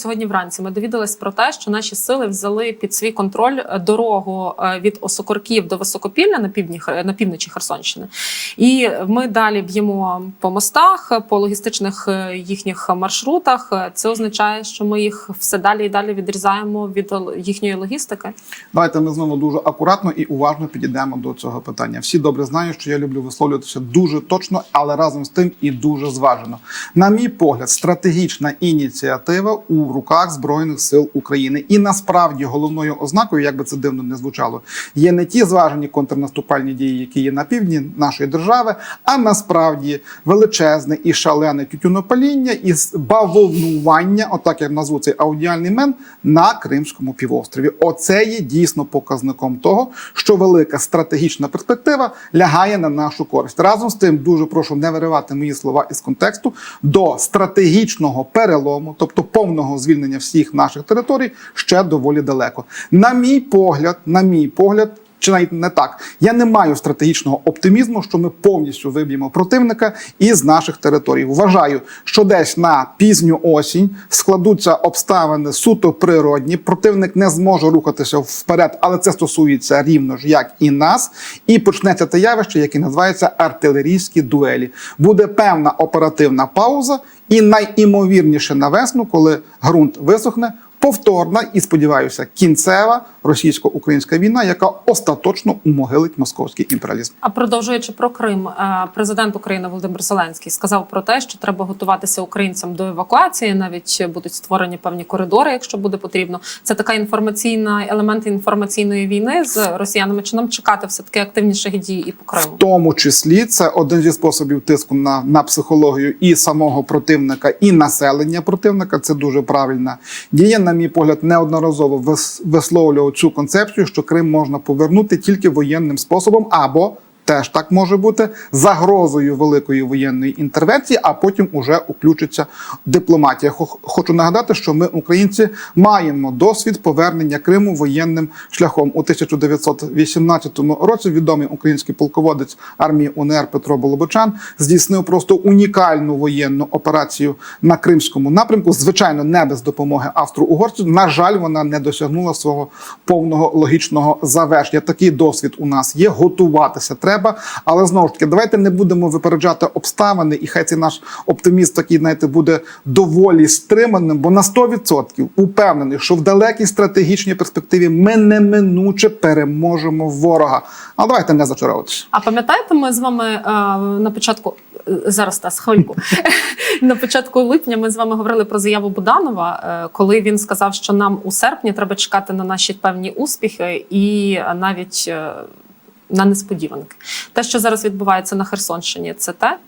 сьогодні вранці ми довідались про те, що наші сили взяли під свій контроль е, дорогу е, від Осокорків до Високопілля на півдні на півночі Херсонщини. І ми далі б'ємо по мостах, по логістичних е, їхніх маршрутах. Це означає, що ми їх все далі і далі відрізаємо від їхньої логістики. Давайте ми знову дуже акуратно і уважно підійдемо до цього питання. Всі добре знають, що я люблю висловлюватися дуже точно, але разом з тим і дуже зважено. На мій погляд, стратегічна ініціатива у руках збройних сил України. І насправді головною ознакою, як би це дивно не звучало, є не ті зважені контрнаступальні дії, які є на півдні нашої держави, а насправді величезне і шалене тютюнопаління і бавовнування, отак я назву цей аудіальний мен, на Кримському півострові. Оце є дійсно показником того, що велика стратегічна перспектива лягає на нашу користь. Разом з тим, дуже прошу не виривати мої слова із контексту до стратегічного перелому, тобто повного звільнення всіх наших територій, ще доволі далеко. На мій погляд, на мій погляд. Чи навіть не так, я не маю стратегічного оптимізму, що ми повністю виб'ємо противника із наших територій. Вважаю, що десь на пізню осінь складуться обставини суто природні. Противник не зможе рухатися вперед, але це стосується рівно ж як і нас. І почнеться те явище, яке називається артилерійські дуелі. Буде певна оперативна пауза, і найімовірніше на весну, коли ґрунт висохне. Повторна і сподіваюся, кінцева російсько-українська війна, яка остаточно умогилить московський імперіалізм. А продовжуючи про Крим, е, президент України Володимир Зеленський сказав про те, що треба готуватися українцям до евакуації. Навіть будуть створені певні коридори, якщо буде потрібно. Це така інформаційна елемент інформаційної війни з росіянами. Чи нам чекати все таки активніших дій і по Криму? В тому числі це один зі способів тиску на, на психологію і самого противника, і населення противника. Це дуже правильна дія. На мій погляд, неодноразово вис- висловлював цю концепцію, що Крим можна повернути тільки воєнним способом або. Теж так може бути загрозою великої воєнної інтервенції, а потім уже уключиться дипломатія. Хочу нагадати, що ми, українці, маємо досвід повернення Криму воєнним шляхом у 1918 році. Відомий український полководець армії УНР Петро Болобочан здійснив просто унікальну воєнну операцію на кримському напрямку. Звичайно, не без допомоги австро-угорців. На жаль, вона не досягнула свого повного логічного завершення. Такий досвід у нас є. Готуватися треба, але знову ж таки, давайте не будемо випереджати обставини, і хай цей наш оптиміст такий, знаєте, буде доволі стриманим, бо на 100% упевнений, що в далекій стратегічній перспективі ми неминуче переможемо ворога. Але давайте не зачаровуватися. А пам'ятаєте, ми з вами е, на початку е, зараз та хвильку на початку липня ми з вами говорили про заяву Буданова, е, коли він сказав, що нам у серпні треба чекати на наші певні успіхи і навіть на несподіванки. Те, що зараз відбувається на Херсонщині, це те.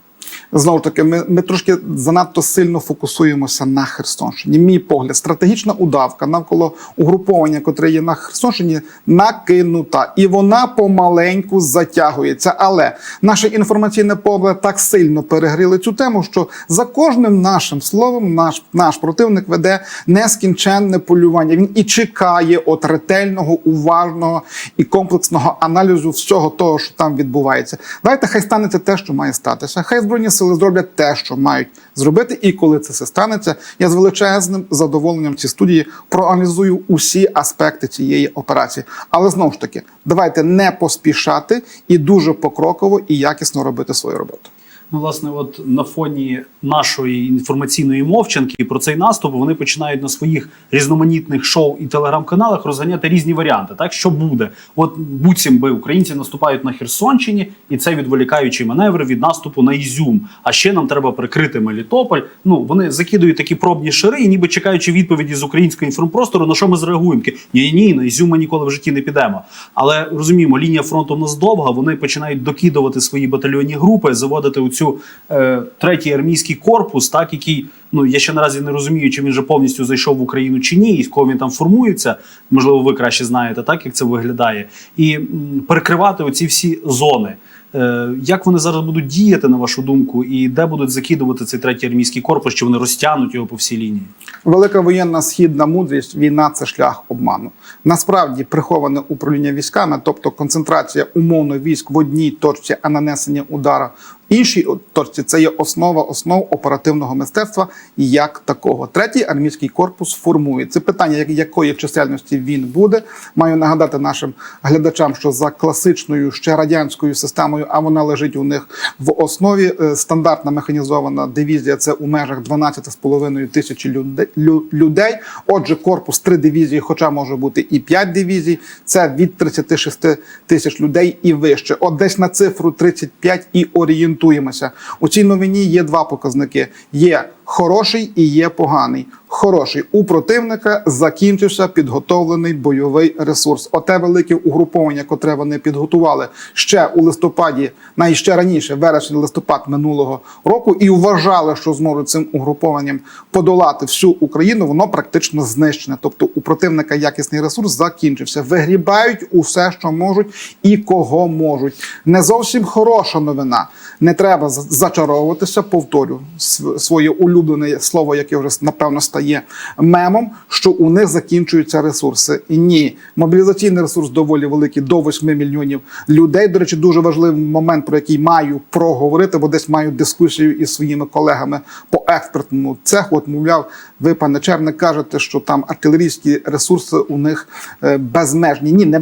Знову ж таки, ми, ми трошки занадто сильно фокусуємося на Херсонщині. Мій погляд, стратегічна удавка навколо угруповання, котре є на Херсонщині, накинута, і вона помаленьку затягується. Але наше інформаційне поле так сильно перегріли цю тему, що за кожним нашим словом наш, наш противник веде нескінченне полювання. Він і чекає от ретельного, уважного і комплексного аналізу всього того, що там відбувається. Давайте хай станеться те, що має статися. Хай збройні сили зроблять те, що мають зробити. І коли це все станеться, я з величезним задоволенням ці студії проаналізую усі аспекти цієї операції. Але знову ж таки, давайте не поспішати і дуже покроково і якісно робити свою роботу. Ну, власне, от на фоні нашої інформаційної мовчанки про цей наступ вони починають на своїх різноманітних шоу і телеграм-каналах розганяти різні варіанти. Так що буде? От буцім би українці наступають на Херсонщині, і це відволікаючий маневр від наступу на Ізюм. А ще нам треба прикрити Мелітополь. Ну вони закидують такі пробні шари, і ніби чекаючи відповіді з українського інформпростору, на що ми зреагуємо? Ні, ні, на Ізюм ми ніколи в житті не підемо. Але розуміємо, лінія фронту в нас довга. Вони починають докидувати свої батальйонні групи, заводити у цю е, третій армійський корпус, так який ну я ще наразі не розумію, чи він вже повністю зайшов в Україну чи ні, і кого він там формується. Можливо, ви краще знаєте, так як це виглядає, і м, перекривати оці всі зони. Е, Як вони зараз будуть діяти, на вашу думку, і де будуть закидувати цей третій армійський корпус? Чи вони розтягнуть його по всій лінії? Велика воєнна східна мудрість, війна це шлях обману. Насправді приховане управління військами, тобто концентрація умовно військ в одній точці, а нанесення удара в іншій точці, це є основа основ оперативного мистецтва як такого. Третій армійський корпус формує це питання, якої чисельності він буде. Маю нагадати нашим глядачам, що за класичною ще радянською системою, а вона лежить у них в основі. е, Стандартна механізована дивізія це у межах 12,5 тисячі люде- лю- людей. Отже, корпус три дивізії, хоча може бути і 5 дивізій. Це від 36 тисяч людей і вище. От десь на цифру 35 і орієнтуємося. У цій новині є два показники: є хороший і є поганий. Хороший у противника закінчився підготовлений бойовий ресурс. Оте велике угруповання, котре вони підготували ще у листопаді, найще раніше, вересень листопад минулого року, і вважали, що зможуть цим угрупованням подолати всю Україну. Воно практично знищене. Тобто у противника якісний ресурс закінчився. Вигрібають усе, що можуть, і кого можуть. Не зовсім хороша новина. Не треба зачаровуватися. Повторю св- своє улюблене слово, яке вже напевно стає мемом, що у них закінчуються ресурси. І ні, мобілізаційний ресурс доволі великий до 8 мільйонів людей. До речі, дуже важливий момент, про який маю проговорити, бо десь маю дискусію із своїми колегами по експертному цеху. От мовляв, ви, пане Черник, кажете, що там артилерійські ресурси у них е, безмежні. Ні, не,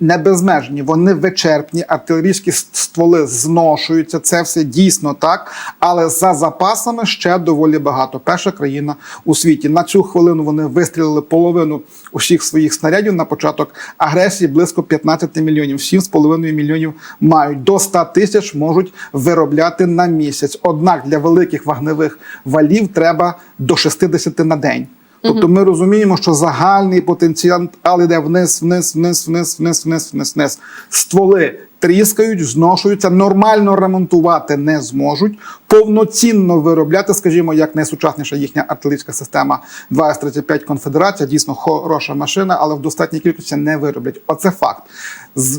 не безмежні. Вони вичерпні. Артилерійські стволи зношуються. Це все дійсно так. Але за запасами ще доволі багато. Перша країна у світі. На цю хвилину вони вистрілили половину усіх своїх снарядів на початок агресії близько 15 мільйонів. 7,5 мільйонів мають до 100 тисяч можуть виробляти на місяць. Однак для великих вогневих валів треба до 60 на день. Тобто ми розуміємо, що загальний потенціал іде вниз, вниз, вниз, вниз, вниз, вниз, вниз, вниз. Стволи тріскають, зношуються, нормально ремонтувати не зможуть, повноцінно виробляти, скажімо, як найсучасніша їхня артилерійська система 2С-35 Конфедерація, дійсно хороша машина, але в достатній кількості не вироблять. Оце факт.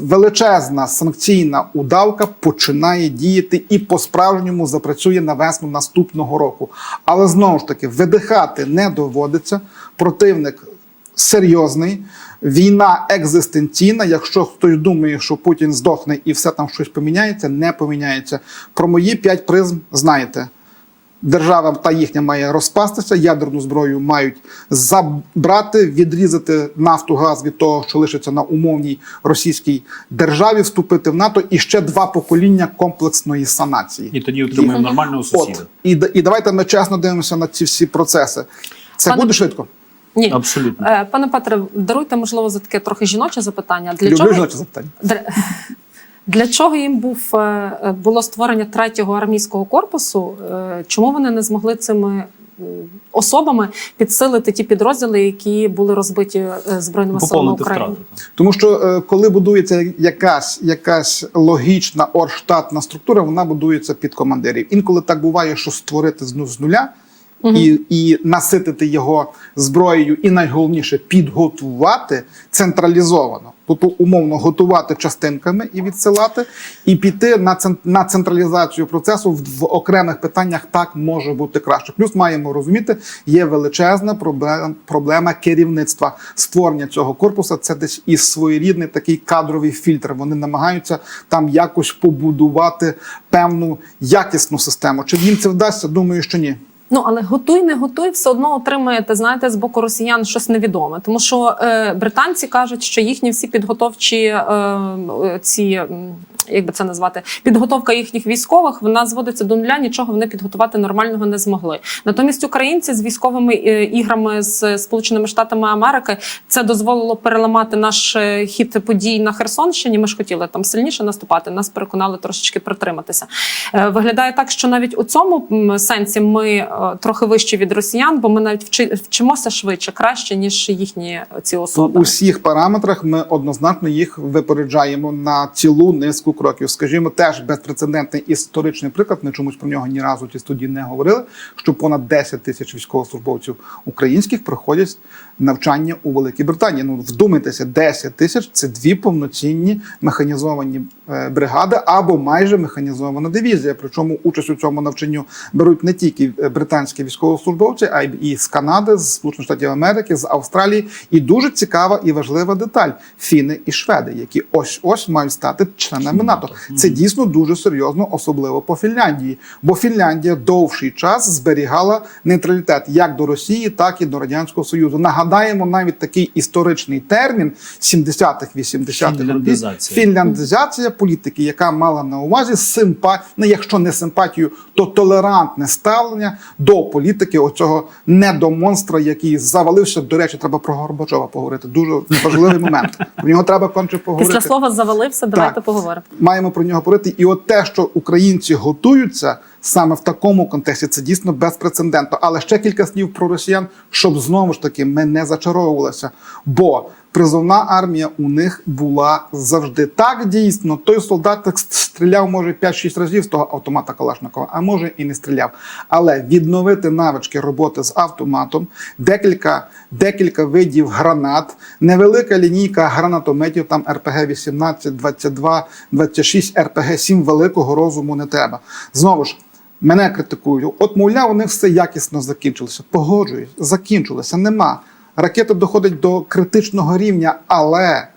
Величезна санкційна удавка починає діяти і по-справжньому запрацює на весну наступного року. Але знову ж таки, видихати не доводиться. Противник серйозний. Війна екзистенційна. Якщо хтось думає, що Путін здохне і все там щось поміняється, не поміняється. Про мої п'ять призм знаєте. Держава та їхня має розпастися, ядерну зброю мають забрати, відрізати нафту, газ від того, що лишиться на умовній російській державі, вступити в НАТО і ще два покоління комплексної санації. І тоді отримаємо нормального сусіда. От і, і давайте ми чесно дивимося на ці всі процеси. Це Пане- буде швидко. Ні. Абсолютно. Е, Пане Петре, даруйте, можливо, за таке трохи жіноче запитання. Для Люблю чого жіночі запитання. Для, для чого їм був е, було створення третього армійського корпусу? Е, Чому вони не змогли цими особами підсилити ті підрозділи, які були розбиті збройними силами України? втрати. Тому що коли будується якась, якась логічна орштатна структура, вона будується під командирів. Інколи так буває, що створити з, ну, І, і наситити його зброєю, і найголовніше підготувати централізовано, тобто умовно готувати частинками і відсилати, і піти на на централізацію процесу в, в окремих питаннях так може бути краще. Плюс маємо розуміти, є величезна проблема, проблема керівництва створення цього корпусу. Це десь і своєрідний такий кадровий фільтр. Вони намагаються там якось побудувати певну якісну систему. Чи їм це вдасться? Думаю, що ні. Ну але готуй, не готуй, все одно отримаєте, знаєте, з боку росіян щось невідоме. Тому що е, британці кажуть, що їхні всі підготовчі е, е, ці. Як би це назвати, підготовка їхніх військових вона зводиться до нуля, нічого вони підготувати нормального не змогли. Натомість українці з військовими е, іграми з Сполученими Штатами Америки це дозволило переламати наш е, хід подій на Херсонщині. Ми ж хотіли там сильніше наступати. Нас переконали трошечки притриматися. Виглядає так, що навіть у цьому сенсі ми трохи вищі від росіян, бо ми навіть вчи- вчимося швидше, краще ніж їхні ці ці У особи. усіх параметрах ми однозначно їх випереджаємо на цілу низку кроків. Скажімо, теж безпрецедентний історичний приклад. Ми чомусь про нього ні разу ті студії не говорили. Що понад 10 тисяч військовослужбовців українських проходять навчання у Великій Британії. Ну вдумайтеся, 10 тисяч це дві повноцінні механізовані е, бригади або майже механізована дивізія. Причому участь у цьому навчанню беруть не тільки е, британські військовослужбовці, а й з Канади, з Сполучених Штатів Америки, з Австралії. І дуже цікава і важлива деталь: фіни і шведи, які ось ось мають стати членами НАТО. Це дійсно дуже серйозно, особливо по Фінляндії. Бо Фінляндія довший час зберігала нейтралітет як до Росії, так і до Радянського Союзу. Нагадаємо навіть такий історичний термін 70-х, 80-х років. Фінляндизація. Фінляндизація політики, яка мала на увазі симпа... ну, якщо не симпатію, то толерантне ставлення до політики оцього недомонстра, який завалився. До речі, треба про Горбачова поговорити. Дуже важливий момент. Про нього треба конче поговорити. Після слова завалився. Давайте Так. поговоримо. Маємо про нього говорити. І от те, що українці готуються саме в такому контексті, це дійсно безпрецедентно. Але ще кілька слів про росіян, щоб знову ж таки ми не зачаровувалися. Бо призовна армія у них була завжди так дійсно. Той солдат стріляв може 5-6 разів з того автомата Калашникова, а може і не стріляв. Але відновити навички роботи з автоматом, декілька, декілька видів гранат, невелика лінійка гранатометів, там РПГ 18, 22, 26, РПГ 7 великого розуму не треба. Знову ж. Мене критикують. От, мовляв, вони все якісно закінчилося. Погоджуюсь, закінчилося. Нема. Ракета доходить до критичного рівня, але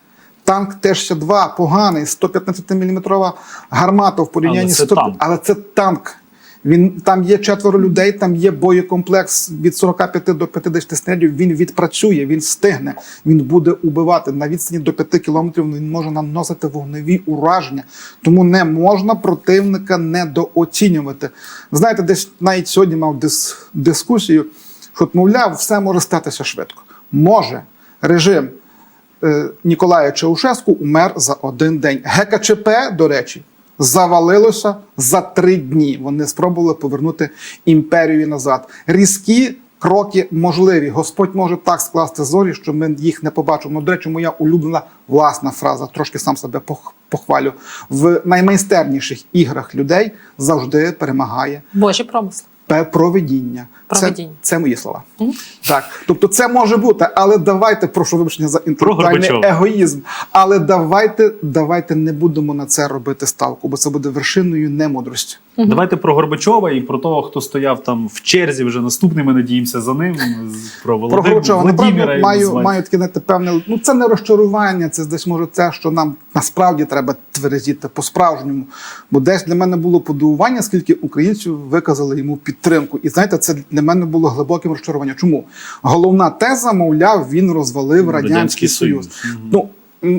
танк Т-62 поганий, 115-мм гармата в порівнянні з 100... танк. Але це танк. Він там є четверо людей, там є боєкомплекс від 45 до 50 снарядів. Він відпрацює, він встигне, він буде убивати на відстані до 5 кілометрів. Він може наносити вогневі ураження. Тому не можна противника недооцінювати. Знаєте, десь навіть сьогодні мав дис, дискусію, що мовляв, все може статися швидко. Може режим е, Ніколая Чаушеску умер за один день. ГКЧП, до речі, завалилося за три дні. Вони спробували повернути імперію назад. Різкі кроки можливі. Господь може так скласти зорі, що ми їх не побачимо. Ну, до речі, моя улюблена власна фраза, трошки сам себе похвалю. В наймайстерніших іграх людей завжди перемагає Божі промисли. Проведіння. Це, це мої слова. Так, тобто це може бути, але давайте прошу вибачення за інтелектуальний егоїзм. Але давайте, давайте не будемо на це робити ставку, бо це буде вершиною немудрості. Давайте про Горбачова і про того, хто стояв там в черзі. Вже наступний. Ми надіємося за ним. Про Про Володимира Горбачова Владимира. направду маю, маю таке знаєте, певне. Ну це не розчарування, це десь може це, що нам насправді треба тверезіти по-справжньому. Бо десь для мене було подивування, скільки українців виказали йому підтримку. І знаєте, це для мене було глибоким розчаруванням. Чому головна теза, мовляв, він розвалив радянський, Радянський Союз. Союз. Мгм. Ну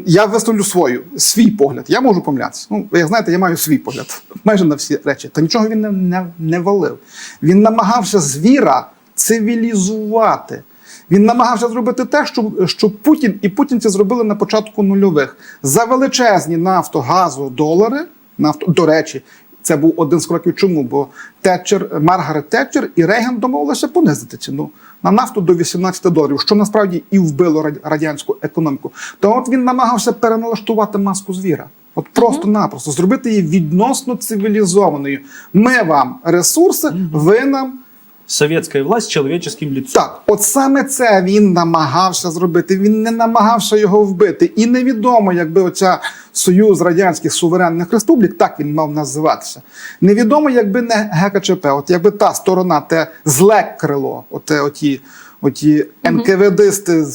я висловлю свою свій погляд. Я можу помилятися. Ну, як знаєте, я маю свій погляд майже на всі речі. Та нічого він не, не, не валив. Він намагався звіра цивілізувати. Він намагався зробити те, що, що Путін і путінці зробили на початку нульових за величезні нафтогазу долари. Нафто, до речі, це був один з кроків. Чому? Бо Тетчер, Маргарет Тетчер і Рейган домовилися понизити ціну на нафту до 18 доларів, що насправді і вбило радянську економіку. То от він намагався переналаштувати маску звіра. От просто-напросто зробити її відносно цивілізованою. Ми вам ресурси, ви нам Совєтська власть чоловіческим лицом. так, от саме це він намагався зробити. Він не намагався його вбити. І невідомо, якби оця Союз Радянських суверенних республік, так він мав називатися. Невідомо, якби не ГКЧП, от якби та сторона, те зле крило, оте оті. Оті НКВДисти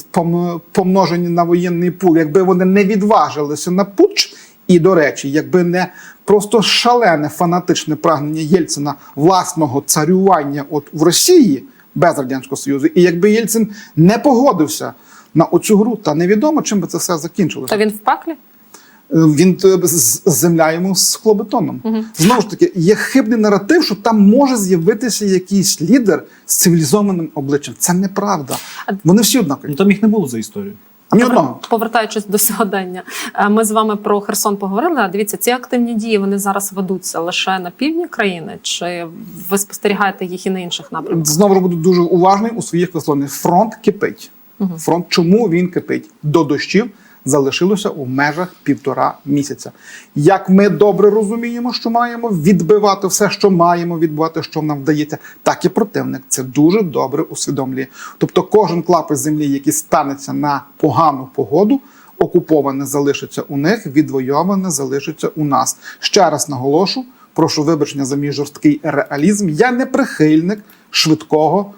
помножені на воєнний пул, якби вони не відважилися на путч, і, до речі, якби не просто шалене фанатичне прагнення Єльцина власного царювання от в Росії без Радянського Союзу, і якби Єльцин не погодився на оцю гру, та невідомо, чим би це все закінчилося. То він в пеклі? Він е, з- земля йому з хлобетоном. Знову ж таки, є хибний наратив, що там може з'явитися якийсь лідер з цивілізованим обличчям. Це неправда. Вони всі однакові. Ну там їх не було за історію. Ні одного. Повертаючись до сьогодення, е, ми з вами про Херсон поговорили. А Дивіться, ці активні дії вони зараз ведуться лише на півдні країни, чи ви спостерігаєте їх і на інших напрямках? Знову ж буду дуже уважний у своїх висловленнях. Фронт кипить. Фронт, чому він кипить? До дощів залишилося у межах півтора місяця. Як ми добре розуміємо, що маємо відбивати все, що маємо відбивати, що нам вдається, так і противник це дуже добре усвідомлює. Тобто, кожен клапоть землі, який станеться на погану погоду. Окуповане залишиться у них, відвойоване залишиться у нас. Ще раз наголошу, прошу вибачення за мій жорсткий реалізм. Я не прихильник швидкого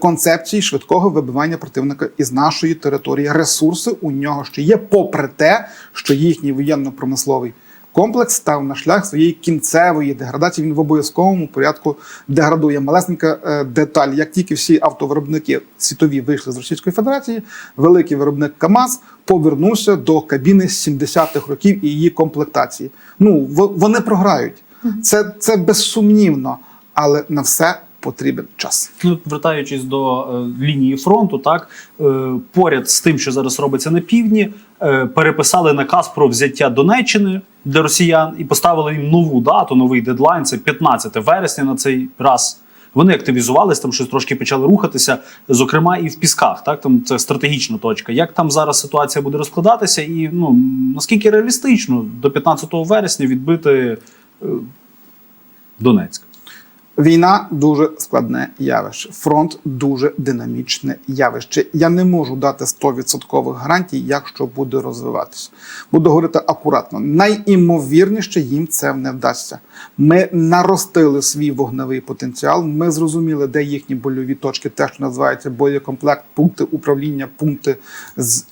концепції швидкого вибивання противника із нашої території. Ресурси у нього ще є, попри те, що їхній воєнно-промисловий комплекс став на шлях своєї кінцевої деградації. Він в обов'язковому порядку деградує. Малесенька е, деталь. Як тільки всі автовиробники світові вийшли з Російської Федерації, великий виробник КАМАЗ повернувся до кабіни з 70-х років і її комплектації. Ну вони програють. Це, це безсумнівно, але на все потрібен час. Ну, вертаючись до е, лінії фронту, так е, поряд з тим, що зараз робиться на півдні, е, переписали наказ про взяття Донеччини для росіян і поставили їм нову дату, новий дедлайн. Це 15 вересня на цей раз. Вони активізувались, там щось трошки почали рухатися, зокрема і в Пісках. Так там це стратегічна точка. Як там зараз ситуація буде розкладатися, і ну наскільки реалістично до 15 вересня відбити е, Донецьк? Війна дуже складне явище. Фронт дуже динамічне явище. Я не можу дати 100% гарантій, як що буде розвиватися. Буду говорити акуратно. Найімовірніше їм це не вдасться. Ми наростили свій вогневий потенціал. Ми зрозуміли, де їхні больові точки, те, що називається боєкомплект, пункти управління, пункти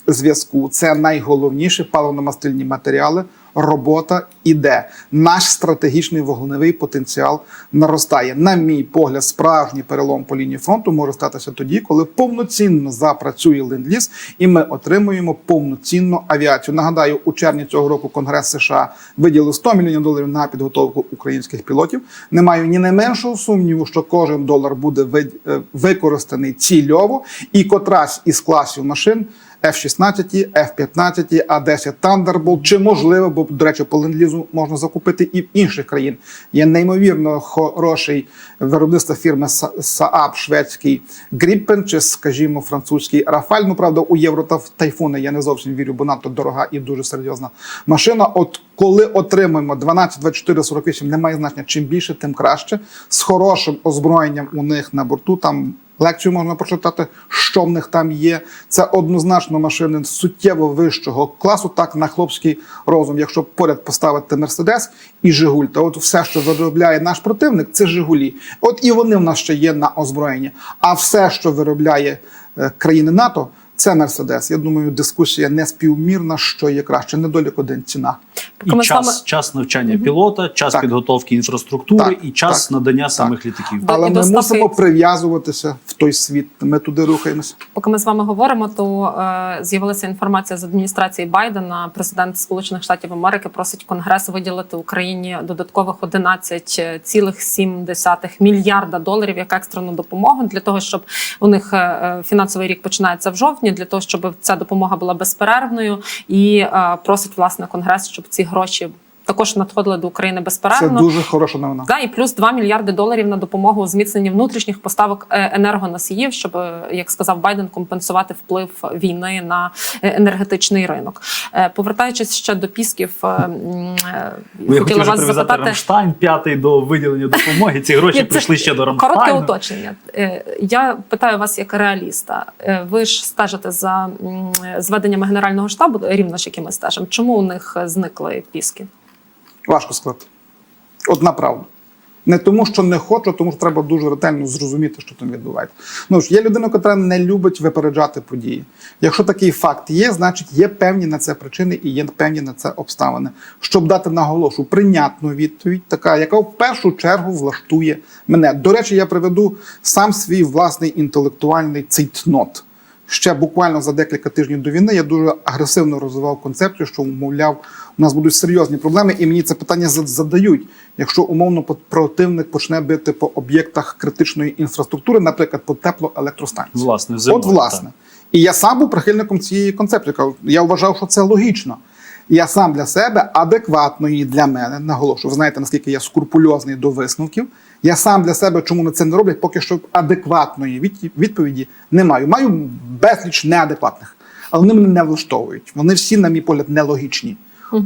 зв'язку. Це найголовніше паливно-мастильні матеріали. Робота іде. Наш стратегічний вогневий потенціал наростає. На мій погляд, справжній перелом по лінії фронту може статися тоді, коли повноцінно запрацює ленд-ліз, і ми отримуємо повноцінну авіацію. Нагадаю, у червні цього року Конгрес США виділив 100 мільйонів доларів на підготовку українських пілотів. Не маю ні найменшого сумніву, що кожен долар буде е, використаний цільово, і котрась із класів машин. F-16, F-15, А-10 Thunderbolt, чи можливо, бо, до речі, по ленд-лізу можна закупити і в інших країн. Є неймовірно хороший виробництво фірми Sa- Saab, шведський Gripen, чи, скажімо, французький Рафаль. Ну, правда, у євро та тайфуни я не зовсім вірю, бо надто дорога і дуже серйозна машина. От коли отримаємо 12, 24, 48, немає значення, чим більше, тим краще. З хорошим озброєнням у них на борту там. Лекцію можна прочитати, що в них там є. Це однозначно машини суттєво вищого класу, так на хлопський розум. Якщо поряд поставити Мерседес і Жигуль, то от все, що виробляє наш противник, це Жигулі. От і вони в нас ще є на озброєнні. А все, що виробляє е, країни НАТО, це Мерседес. Я думаю, дискусія не співмірна, що є краще. Недолік один ціна. І Ми час, вами- час навчання пілота, час Так. підготовки інфраструктури Так, і час так, надання так. самих літаків. Але ми доставки- мусимо прив'язуватися в той світ. Ми туди рухаємося. Поки ми з вами говоримо, то е, з'явилася інформація з адміністрації Байдена. Президент Сполучених Штатів Америки просить Конгрес виділити Україні додаткових 11,7 мільярда доларів як екстрену допомогу для того, щоб у них е, е, фінансовий рік починається в жовтні, для того, щоб ця допомога була безперервною, і е, просить власне Конгрес, щоб ці гроші також надходили до України Це дуже хороша новина. Да, і плюс 2 мільярди доларів на допомогу у зміцненні внутрішніх поставок е, енергоносіїв, щоб, е, як сказав Байден, компенсувати вплив війни на е, енергетичний ринок. Повертаючись ще до пісків, е, м, е, Ви хотіла вас запитати. Рамштайн п'ятий до виділення допомоги. Ці гроші прийшли ще до Коротке Рамштайну. уточнення. Е, Я питаю вас як реаліста. Ви ж стежите за зведеннями генерального штабу, рівно ж яким ми стежимо. Чому у них зникли піски? Важко сказати. Одна правда. Не тому, що не хочу, а тому що треба дуже ретельно зрозуміти, що там відбувається. Ну ж є людина, яка не любить випереджати події. Якщо такий факт є, значить є певні на це причини і є певні на це обставини. Щоб дати наголошу прийнятну відповідь, така, яка в першу чергу влаштує мене. До речі, я приведу сам свій власний інтелектуальний цейтнот. Ще буквально за декілька тижнів до війни я дуже агресивно розвивав концепцію, що умовляв, у нас будуть серйозні проблеми, і мені це питання задають. Якщо умовно противник почне бити по об'єктах критичної інфраструктури, наприклад, по теплоелектростанції. Власне, зимою, От власне. І я сам був прихильником цієї концепції. Я вважав, що це логічно. Я сам для себе адекватної для мене наголошую. Ви знаєте, наскільки я скрупульозний до висновків. Я сам для себе, чому на це не роблять, поки що адекватної відповіді не маю. Маю безліч неадекватних. але вони мене не влаштовують. Вони всі, на мій погляд, нелогічні.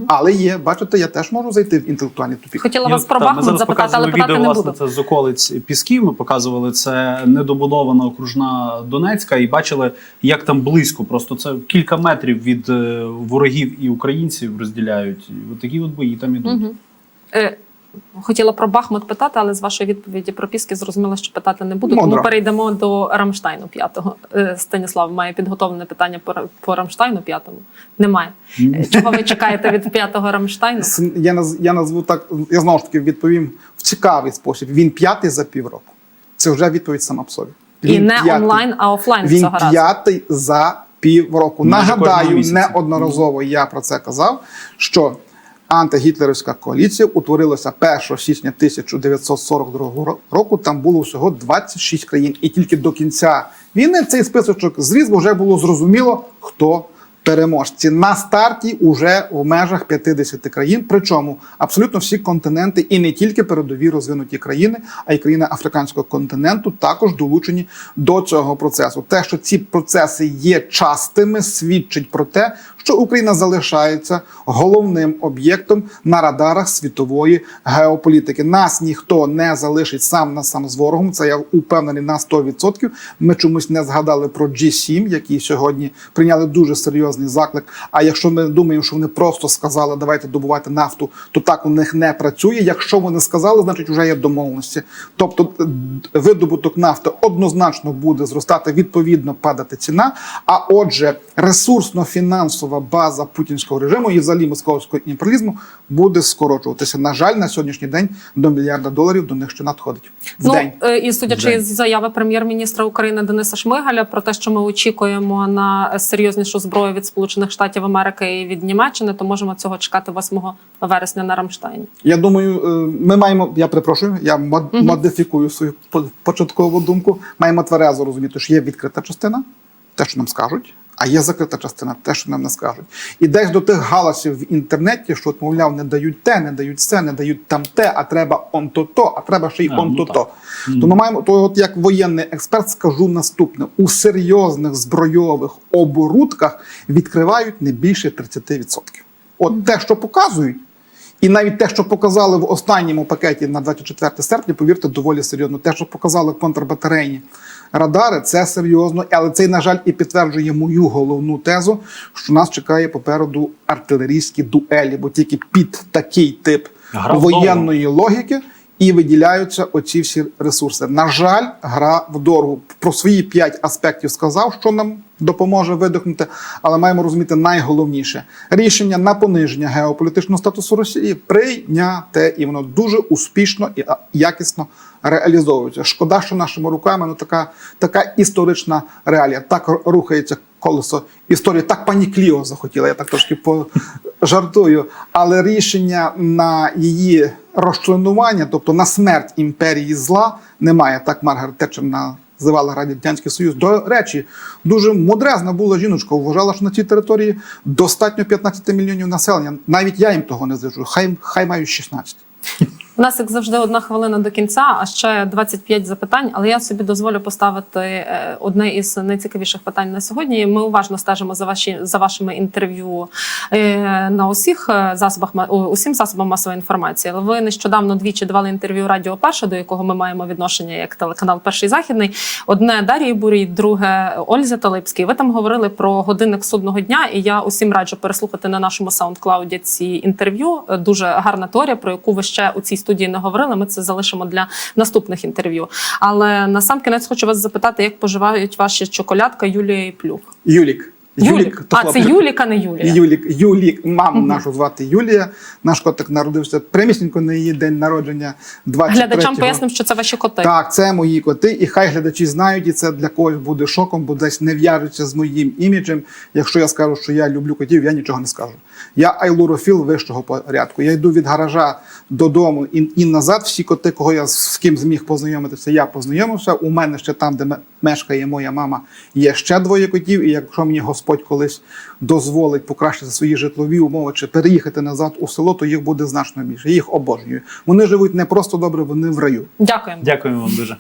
Але є, бачите, я теж можу зайти в інтелектуальний тупік. Хотіла вас про Бахмут запитати, але питати відео, не власне, буду. Це з околиць Пісків. Ми показували це недобудована окружна Донецька і бачили, як там близько. Просто це кілька метрів від е, ворогів і українців розділяють. От такі от бої там ідуть. Мгм. Хотіла про Бахмут питати, але з вашої відповіді про Піски зрозуміла, що питати не буду. Мудро. Тому перейдемо до Рамштайну п'ятого. Е, Станіслав має підготовлене питання по, по Рамштайну п'ятому. Немає. Е, Чого ви чекаєте від п'ятого Рамштайну? Я, наз, я назву так, я знову ж таки відповім в цікавий спосіб. Він п'ятий за півроку. Це вже відповідь сама по собі. І не п'ятий. онлайн, а офлайн Він цього разу. п'ятий за півроку. Нагадаю, неодноразово я про це казав, що антигітлерівська коаліція утворилася 1 січня 1942 ро- року. Там було всього 26 країн, і тільки до кінця війни цей списочок зріз, бо вже було зрозуміло, хто переможці. На старті уже в межах 50 країн. Причому абсолютно всі континенти, і не тільки передові розвинуті країни, а й країни африканського континенту також долучені до цього процесу. Те, що ці процеси є частими, свідчить про те, що Україна залишається головним об'єктом на радарах світової геополітики. Нас ніхто не залишить сам на сам з ворогом. Це я упевнений на 100%. Ми чомусь не згадали про G7, які сьогодні прийняли дуже серйозний заклик. А якщо ми думаємо, що вони просто сказали, давайте добувати нафту, то так у них не працює. Якщо вони сказали, значить вже є домовленості. Тобто видобуток нафти однозначно буде зростати, відповідно падати ціна. А отже, ресурсно-фінансова база путінського режиму і взагалі московського імперіалізму буде скорочуватися. На жаль, на сьогоднішній день до мільярда доларів до них ще надходить в Ну день. е, і судячи День. з заяви прем'єр-міністра України Дениса Шмигаля про те, що ми очікуємо на серйознішу зброю від Сполучених Штатів Америки і від Німеччини, то можемо цього чекати 8 вересня на Рамштайні. Я думаю, е, ми маємо. Я перепрошую, я модифікую свою початкову думку. Маємо тверезо розуміти, що є відкрита частина, те, що нам скажуть, а є закрита частина, те, що нам не скажуть. І десь до тих галасів в інтернеті, що от, мовляв, не дають те, не дають це, не дають там те, а треба он то то, а треба ще й А, он ну то то. То ми маємо, то от як воєнний експерт скажу наступне: у серйозних збройових оборудках відкривають не більше 30%. От те, що показують. І навіть те, що показали в останньому пакеті на 24 серпня, повірте, доволі серйозно. Те, що показали контрбатарейні радари, це серйозно. Але це, на жаль, і підтверджує мою головну тезу, що нас чекає попереду артилерійські дуелі, бо тільки під такий тип Гра воєнної логіки і виділяються оці всі ресурси. На жаль, гра в дорогу. Про свої п'ять аспектів сказав, що нам допоможе видихнути, але маємо розуміти найголовніше рішення на пониження геополітичного статусу Росії прийняте, і воно дуже успішно і якісно реалізовується. Шкода, що нашими руками ну така, така історична реалія. Так рухається колесо історії. Так пані Кліо захотіла. Я так трошки пожартую. Але рішення на її розчленування, тобто на смерть імперії зла, немає. Так Маргарет Тетчер називала Радянський Союз. До речі, дуже мудрезна була жіночка. Вважала, що на цій території достатньо 15 мільйонів населення. Навіть я їм того не зажу. Хай хай мають 16. У нас, як завжди, одна хвилина до кінця, а ще 25 запитань. Але я собі дозволю поставити е, одне із найцікавіших питань на сьогодні. Ми уважно стежимо за ваші за вашими інтерв'ю е, на усіх е, засобах усім засобам масової інформації. Але ви нещодавно двічі давали інтерв'ю Радіо Перше, до якого ми маємо відношення як телеканал Перший Західний. Одне Дарії Бурій, друге Ользі Талипській. Ви там говорили про годинник судного дня, і я усім раджу переслухати на нашому саундклауді ці інтерв'ю. Дуже гарна теорія, про яку ви ще у цій студії не говорили. Ми це залишимо для наступних інтерв'ю. Але на сам кінець хочу вас запитати, як поживають ваші чоколядка Юлія і Плюх. Юлік. Юлік. А це хлопчик. Юлік, а не Юлія. Юлік, Юлік, маму Мгм. нашу звати Юлія. Наш котик народився примісненько на її день народження 23 Глядачам пояснив, що це ваші коти. Так, це мої коти, і хай глядачі знають, і це для когось буде шоком, бо десь не в'яжеться з моїм іміджем. Якщо я скажу, що я люблю котів, я нічого не скажу. Я айлурофіл вищого порядку. Я йду від гаража додому і, і назад. Всі коти, кого я з ким зміг познайомитися, я познайомився. У мене ще там, де ме- мешкає моя мама, є ще двоє котів. І якщо мені Господь колись дозволить покращити свої житлові умови чи переїхати назад у село, то їх буде значно більше. Я їх обожнюю. Вони живуть не просто добре, вони в раю. Дякуємо. Дякуємо вам дуже.